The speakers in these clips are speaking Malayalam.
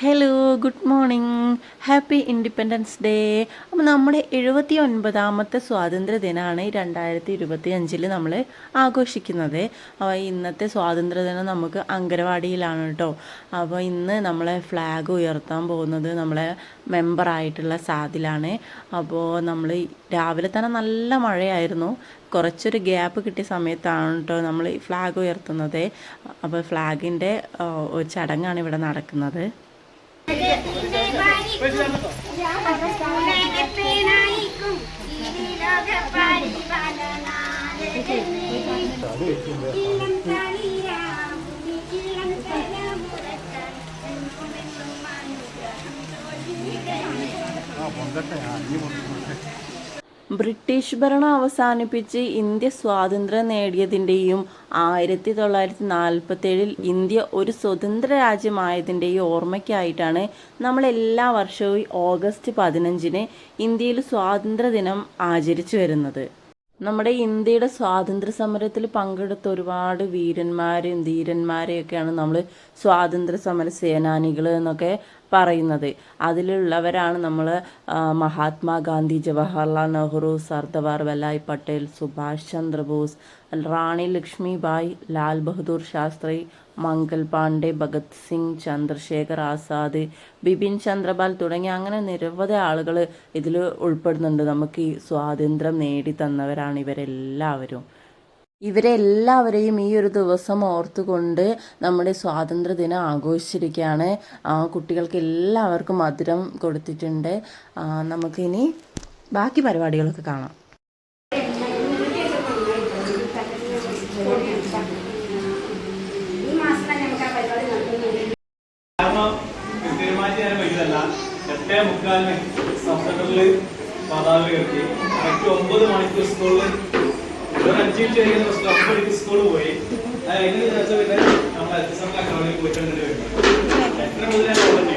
Hello good morning happy independence day അപ്പോൾ നമ്മുടെ എഴുപത്തി ഒൻപതാമത്തെ സ്വാതന്ത്ര്യ ദിനമാണ് രണ്ടായിരത്തി ഇരുപത്തി അഞ്ചിൽ നമ്മൾ ആഘോഷിക്കുന്നത്. അപ്പോൾ ഇന്നത്തെ സ്വാതന്ത്ര്യ ദിനം നമുക്ക് അങ്കനവാടിയിലാണ് കേട്ടോ. അപ്പോൾ ഇന്ന് നമ്മളെ ഫ്ലാഗ് ഉയർത്താൻ പോകുന്നത് നമ്മളെ മെമ്പറായിട്ടുള്ള സാദിലാണ്. അപ്പോൾ നമ്മൾ രാവിലെ തന്നെ നല്ല മഴയായിരുന്നു. കുറച്ചൊരു ഗ്യാപ്പ് കിട്ടിയ സമയത്താണ് കേട്ടോ നമ്മൾ ഫ്ലാഗ് ഉയർത്തുന്നത്. അപ്പോൾ ഫ്ലാഗിന്റെ ചടങ്ങാണ് ഇവിടെ നടക്കുന്നത്. ആ പൊന്തട്ടെ ആ ഇനി പൊന്തട്ടെ. ബ്രിട്ടീഷ് ഭരണം അവസാനിപ്പിച്ച് ഇന്ത്യ സ്വാതന്ത്ര്യം നേടിയതിന്റെയും ആയിരത്തി തൊള്ളായിരത്തി നാൽപ്പത്തേഴിൽ ഇന്ത്യ ഒരു സ്വതന്ത്ര രാജ്യമായതിന്റെയും ഓർമ്മയ്ക്കായിട്ടാണ് നമ്മൾ എല്ലാ വർഷവും ഓഗസ്റ്റ് പതിനഞ്ചിന് ഇന്ത്യയിൽ സ്വാതന്ത്ര്യ ദിനം ആചരിച്ചു വരുന്നത്. നമ്മുടെ ഇന്ത്യയുടെ സ്വാതന്ത്ര്യ സമരത്തിൽ പങ്കെടുത്ത ഒരുപാട് വീരന്മാരെയും ധീരന്മാരെയൊക്കെയാണ് നമ്മൾ സ്വാതന്ത്ര്യ സമര സേനാനികൾ എന്നൊക്കെ പറയുന്നത്. അതിലുള്ളവരാണ് നമ്മൾ മഹാത്മാഗാന്ധി ജവഹർലാൽ നെഹ്റു സർദാർ വല്ലായ് പട്ടേൽ സുഭാഷ് ചന്ദ്രബോസ് റാണി ലക്ഷ്മിബായ് ലാൽ ബഹദൂർ ശാസ്ത്രി മംഗൾ പാണ്ഡെ ഭഗത് സിംഗ് ചന്ദ്രശേഖർ ആസാദ് ബിപിൻ ചന്ദ്രപാൽ തുടങ്ങിയ അങ്ങനെ നിരവധി ആളുകൾ ഇതിൽ ഉൾപ്പെടുന്നുണ്ട്. നമുക്ക് ഈ സ്വാതന്ത്ര്യം നേടി തന്നവരാണ് ഇവരെല്ലാവരും. ഇവരെല്ലാവരെയും ഈ ഒരു ദിവസം ഓർത്തുകൊണ്ട് നമ്മുടെ സ്വാതന്ത്ര്യ ദിനം ആഘോഷിച്ചിരിക്കുകയാണ്. ആ കുട്ടികൾക്ക് എല്ലാവർക്കും മധുരം കൊടുത്തിട്ടുണ്ട്. നമുക്കിനി ബാക്കി പരിപാടികളൊക്കെ കാണാം. പതാക ഉയർത്തി കറക്റ്റ് ഒമ്പത് മണിക്ക് സ്കൂളിൽ ഒരു അഞ്ച് മിനിറ്റ് ഒമ്പത് സ്കൂളിൽ പോയി. എങ്ങനെ ചോദിച്ചാൽ പിന്നെ നമ്മൾ എസ് എം പോയിട്ടുണ്ട് എത്ര ഓടുന്നു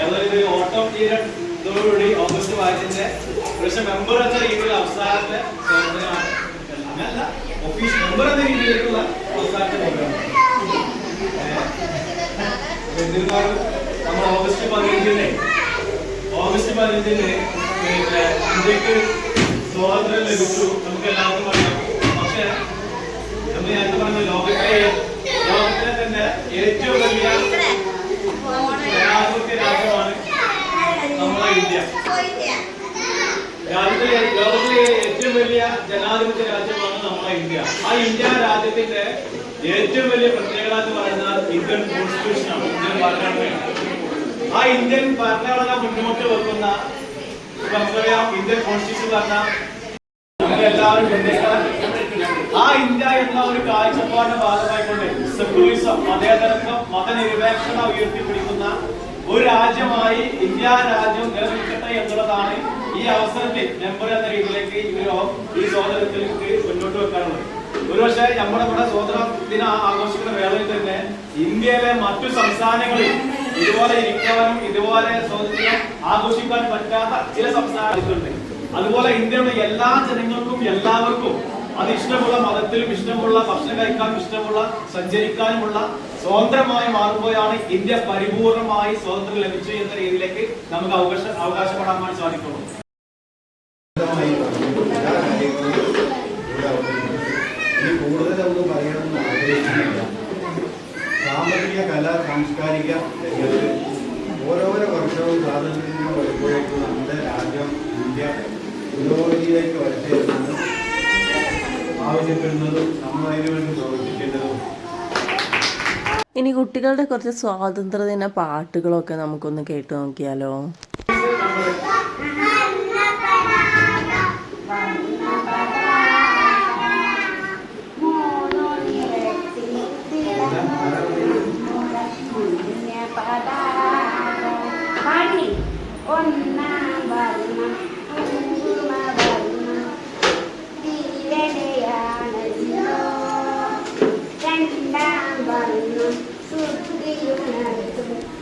ഏതൊരു ഓട്ടം? പീരിയഡ് ഇതോടുകൂടി ഓഗസ്റ്റ് പതിനഞ്ചിന്റെ പക്ഷെ മെമ്പർ എന്ന രീതിയിൽ അവസാനത്തെ ഒഫീഷ്യൽ മെമ്പർ എന്ന രീതിയിലേക്കുള്ള അവസാനത്തെ എന്നിരുന്നാലും നമ്മൾ ഓഗസ്റ്റ് പതിനഞ്ചിന്? ഓഗസ്റ്റ് പതിനഞ്ചിന് പിന്നെ ഇന്ത്യയ്ക്ക് സ്വാതന്ത്ര്യം ലഭിച്ചു. നമുക്ക് എല്ലാവർക്കും അറിയാം. പക്ഷേ നമ്മൾ നേരത്തെ പറഞ്ഞ ലോകത്തെ ലോകത്തിലെ തന്നെ ഏറ്റവും വലിയ ജനാധിപത്യ രാജ്യമാണ് നമ്മളെ ഇന്ത്യ. രാജ്യത്തിലെ ലോകത്തിലെ ഏറ്റവും വലിയ ജനാധിപത്യ രാജ്യമാണ് നമ്മളെ ഇന്ത്യ. ആ ഇന്ത്യ രാജ്യത്തിന്റെ ഏറ്റവും വലിയ പ്രത്യേകത എന്ന് പറയുന്നത് ഇന്ത്യൻ കോൺസ്റ്റിറ്റ്യൂഷനാണ് ഇന്ത്യൻ ഭരണഘടനയാണ്. ആ ഇന്ത്യൻ ഭരണഘടന മുന്നോട്ട് വെക്കുന്ന നമുക്കറിയാം ഇന്ത്യൻ കോൺസ്റ്റിറ്റ്യൂഷൻ പറഞ്ഞ നമ്മളെല്ലാവരും. ആ ഇന്ത്യ എന്ന ഒരു കാഴ്ചപ്പാടിന്റെ ഭാഗമായിക്കൊണ്ട് സെക്യുലറിസം മതേതരത്വം മതനിരപേക്ഷത ഉയർത്തിപ്പിടിക്കുന്ന ഒരു രാജ്യമായി ഇന്ത്യ രാജ്യം നിലനിൽക്കട്ടെ എന്നുള്ളതാണ് ഈ അവസരത്തിൽ മെമ്പർ എന്ന രീതിയിലേക്ക് ഇവരോ ഈ സ്വാതന്ത്ര്യത്തിലേക്ക് മുന്നോട്ട് വെക്കാനുള്ളത് ഒരുപക്ഷെ നമ്മുടെ ഇവിടെ സ്വാതന്ത്ര്യ ദിനം ആഘോഷിക്കുന്ന വേളയിൽ തന്നെ ഇന്ത്യയിലെ മറ്റു സംസ്ഥാനങ്ങളിൽ ഇതുപോലെ ഇരിക്കാനും ഇതുപോലെ സ്വാതന്ത്ര്യം ആഘോഷിക്കാൻ പറ്റാത്ത ചില സംസ്ഥാനങ്ങളുണ്ട്. അതുപോലെ ഇന്ത്യയുടെ എല്ലാ ജനങ്ങൾക്കും എല്ലാവർക്കും അത് ഇഷ്ടമുള്ള മതത്തിലും ഇഷ്ടമുള്ള ഭക്ഷണം കഴിക്കാനും ഇഷ്ടമുള്ള സഞ്ചരിക്കാനുമുള്ള സ്വതന്ത്രമായി മാറുമ്പോഴാണ് ഇന്ത്യ പരിപൂർണമായി സ്വാതന്ത്ര്യം ലഭിച്ചു എന്ന രീതിയിലേക്ക് നമുക്ക് അവകാശ അവകാശപ്പെടാൻ സാധിക്കുള്ളൂ. കൂടുതലൊന്നും പറയണം സാമ്പത്തിക കലാ സാംസ്കാരിക രംഗത്ത് ഓരോരോ വർഷവും സ്വാതന്ത്ര്യം വരുമ്പോഴേക്കും നമ്മുടെ രാജ്യം ഇന്ത്യ പുരോഗതിയിലേക്ക് വരട്ടെ ആവശ്യപ്പെടുന്നതും നമ്മൾ അതിനു വേണ്ടി പ്രവർത്തിക്കേണ്ടതും. ഇനി കുട്ടികളുടെ കുറച്ച് സ്വാതന്ത്ര്യദിന പാട്ടുകളൊക്കെ നമുക്കൊന്ന് കേട്ടു നോക്കിയാലോ? పదాలు కానీ ఉన్న వర్ణం కుంకుమ వర్ణం తీరడయానదిలో రెండాం వర్ణం శుద్ధియునదు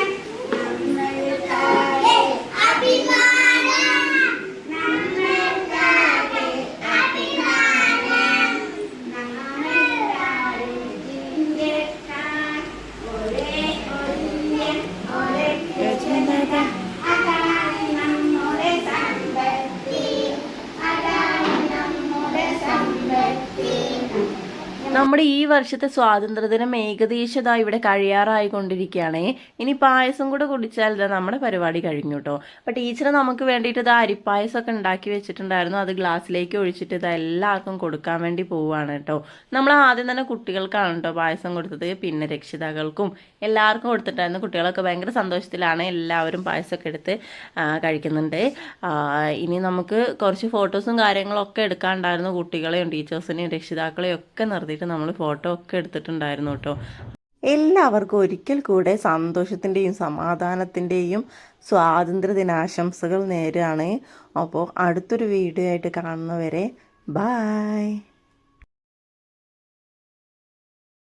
നമ്മുടെ ഈ വർഷത്തെ സ്വാതന്ത്ര്യദിനം ഏകദേശം ഇതാ ഇവിടെ കഴിയാറായിക്കൊണ്ടിരിക്കുകയാണേ. ഇനി പായസം കൂടെ കുടിച്ചാൽ ഇതാ നമ്മുടെ പരിപാടി കഴിഞ്ഞു കേട്ടോ അപ്പൊ ടീച്ചർ നമുക്ക് വേണ്ടിയിട്ട് ഇത് അരിപ്പായസമൊക്കെ ഉണ്ടാക്കി വെച്ചിട്ടുണ്ടായിരുന്നു. അത് ഗ്ലാസ്സിലേക്ക് ഒഴിച്ചിട്ട് ഇത് എല്ലാവർക്കും കൊടുക്കാൻ വേണ്ടി പോവുകയാണ് കേട്ടോ. നമ്മൾ ആദ്യം തന്നെ കുട്ടികൾക്കാണ് കേട്ടോ പായസം കൊടുത്തത്. പിന്നെ രക്ഷിതാക്കൾക്കും എല്ലാവർക്കും കൊടുത്തിട്ടായിരുന്നു. കുട്ടികളൊക്കെ ഭയങ്കര സന്തോഷത്തിലാണ് എല്ലാവരും പായസമൊക്കെ എടുത്ത് കഴിക്കുന്നുണ്ട്. ഇനി നമുക്ക് കുറച്ച് ഫോട്ടോസും കാര്യങ്ങളൊക്കെ എടുക്കാണ്ടായിരുന്നു കുട്ടികളെയും ടീച്ചേഴ്സിനെയും രക്ഷിതാക്കളെയും ഒക്കെ നിർത്തിയിട്ട് നമ്മൾ ഫോട്ടോ ഒക്കെ എടുത്തിട്ടുണ്ടായിരുന്നു കേട്ടോ എല്ലാവർക്കും ഒരിക്കൽ കൂടെ സന്തോഷത്തിന്റെയും സമാധാനത്തിന്റെയും സ്വാതന്ത്ര്യ ദിനാശംസകൾ നേരുകയാണ്. അപ്പോൾ അടുത്തൊരു വീഡിയോ ആയിട്ട് കാണുന്നവരെ ബായ്